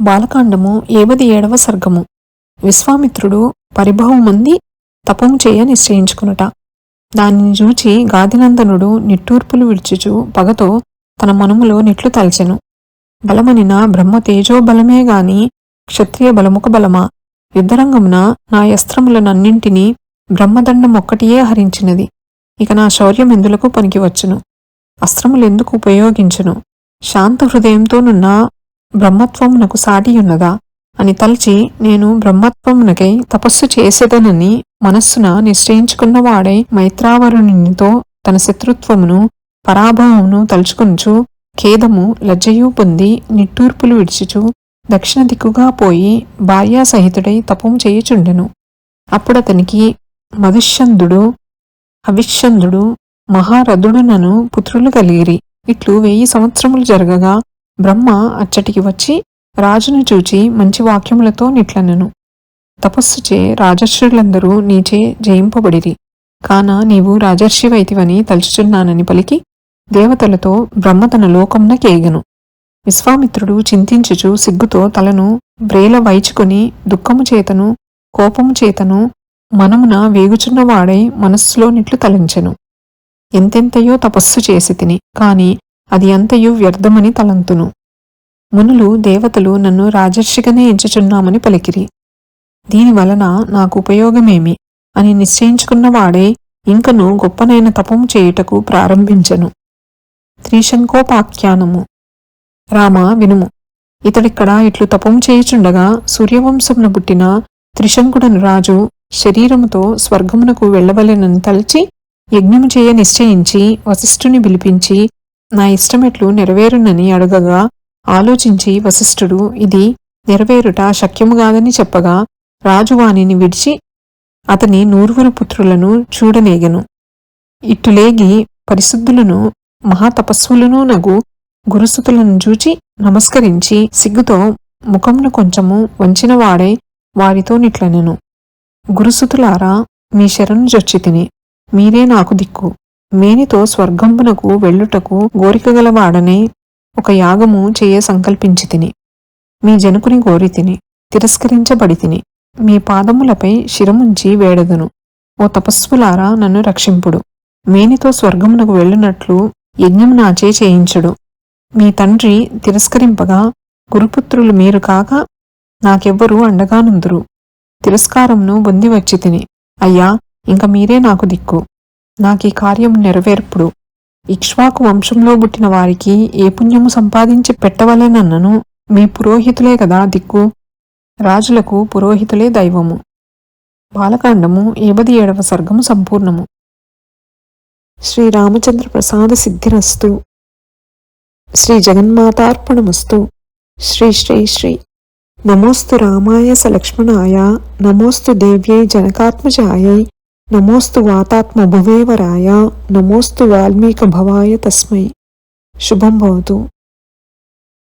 బాలకాండము ఏవది ఏడవ సర్గము. విశ్వామిత్రుడు పరిభవమంది తపము చేయ నిశ్చయించుకునుట. దానిని చూచి గాదినందనుడు నిట్టూర్పులు విడిచుచు పగతో తన మనములో నిట్లు తలచెను. బలమనిన బ్రహ్మ తేజోబలమే గాని క్షత్రియ బలముక బలమా? యుద్ధరంగమున నా యస్త్రములనన్నింటినీ బ్రహ్మదండం ఒక్కటియే హరించినది. ఇక నా శౌర్యం ఎందులకు పనికివచ్చును? అస్త్రములెందుకు ఉపయోగించును? శాంత హృదయంతోనున్న బ్రహ్మత్వమునకు సాటియున్నదా అని తలచి నేను బ్రహ్మత్వమునకై తపస్సు చేసేదనని మనస్సున నిశ్చయించుకున్నవాడై మైత్రావరుణునితో తన శత్రుత్వమును పరాభవమును తలుచుకొనుచు ఖేదము లజ్జయు పొంది నిట్టూర్పులు విడిచిచు దక్షిణ దిక్కుగా పోయి భార్యాసహితుడై తపం చేయుచుండెను. అప్పుడతనికి మధుష్యందుడు అవిశ్యందుడు మహారథుడునను పుత్రులు కలిగిరి. ఇట్లు వెయ్యి సంవత్సరములు జరగగా బ్రహ్మ అచ్చటికి వచ్చి రాజును చూచి మంచి వాక్యములతో నిట్లనెను. తపస్సుచే రాజర్షులందరూ నీచే జయింపబడిరి. కాన నీవు రాజర్షివైతివని తలుచుచున్నానని పలికి దేవతలతో బ్రహ్మ తన లోకమున కేగను. విశ్వామిత్రుడు చింతించుచు సిగ్గుతో తలను బ్రేల వైచుకొని దుఃఖము చేతను కోపము చేతను మనమున వేగుచున్నవాడై మనస్సులో నిట్లు తలంచెను. ఎంతెంతయో తపస్సు చేసి తిని కాని అది అంతయు వ్యర్థమని తలంతును. మునులు దేవతలు నన్ను రాజర్షిగానే ఎంచుచున్నామని పలికిరి. దీని వలన నాకు ఉపయోగమేమి? అని నిశ్చయించుకున్నవాడే ఇంకను గొప్పనైన తపం చేయుటకు ప్రారంభించెను. త్రిశంకోపాఖ్యానము. రామ వినుము. ఇతడిక్కడ ఇట్లు తపం చేయుచుండగా సూర్యవంశమున పుట్టిన త్రిశంకుడను రాజు శరీరముతో స్వర్గమునకు వెళ్ళవలెనని తలచి యజ్ఞము చేయ నిశ్చయించి వశిష్ఠుని పిలిపించి నా ఇష్టమెట్లు నెరవేరునని అడగగా ఆలోచించి వశిష్ఠుడు ఇది నెరవేరుట శక్యముగాదని చెప్పగా రాజు వాణిని విడిచి అతని నూరుగురు పుత్రులను చూడలేగను. ఇట్టులేగి పరిశుద్ధులను మహాతపస్సులను నగు గురుసుతులను చూచి నమస్కరించి సిగ్గుతో ముఖమును కొంచెము వంచినవాడే వారితో నిట్లనెను. గురుసుతులారా మీ శరణు జొచ్చితిని మీరే నాకు దిక్కు. మేనితో స్వర్గంబునకు వెళ్ళుటకు గోరికగలవాడనే ఒక యాగము చేయ సంకల్పించి తిని. మీ జనుకుని గోరి తిని తిరస్కరించబడి తిని మీ పాదములపై శిరముంచి వేడదును. ఓ తపస్సులారా నన్ను రక్షింపుడు. మేనితో స్వర్గమునకు వెళ్ళునట్లు యజ్ఞం నాచే చేయించుడు. మీ తండ్రి తిరస్కరింపగా గురుపుత్రులు మీరు కాక నాకెవ్వరూ అండగానుందురు తిరస్కారంను బొంది వచ్చి తిని అయ్యా ఇంక మీరే నాకు దిక్కు. నాకీ కార్యం నెరవేర్పుడు. ఇక్ష్వాకు వంశంలో పుట్టిన వారికి ఏ పుణ్యము సంపాదించి పెట్టవలెనన్నను మీ పురోహితులే కదా దిక్కు. రాజులకు పురోహితులే దైవము. బాలకాండము ఏబది ఏడవ సర్గము సంపూర్ణము. శ్రీరామచంద్ర ప్రసాద సిద్ధిరస్తు. శ్రీ జగన్మాతార్పణమస్తు. శ్రీ శ్రీ శ్రీ. నమోస్తు రామాయ సలక్ష్మణాయ. నమోస్తు దేవ్యై జనకాత్మజాయై. नमोस्तु वातात्मभुवेवराय नमोस्तु वाल्मीकभवाय तस्मै। शुभं भवतु।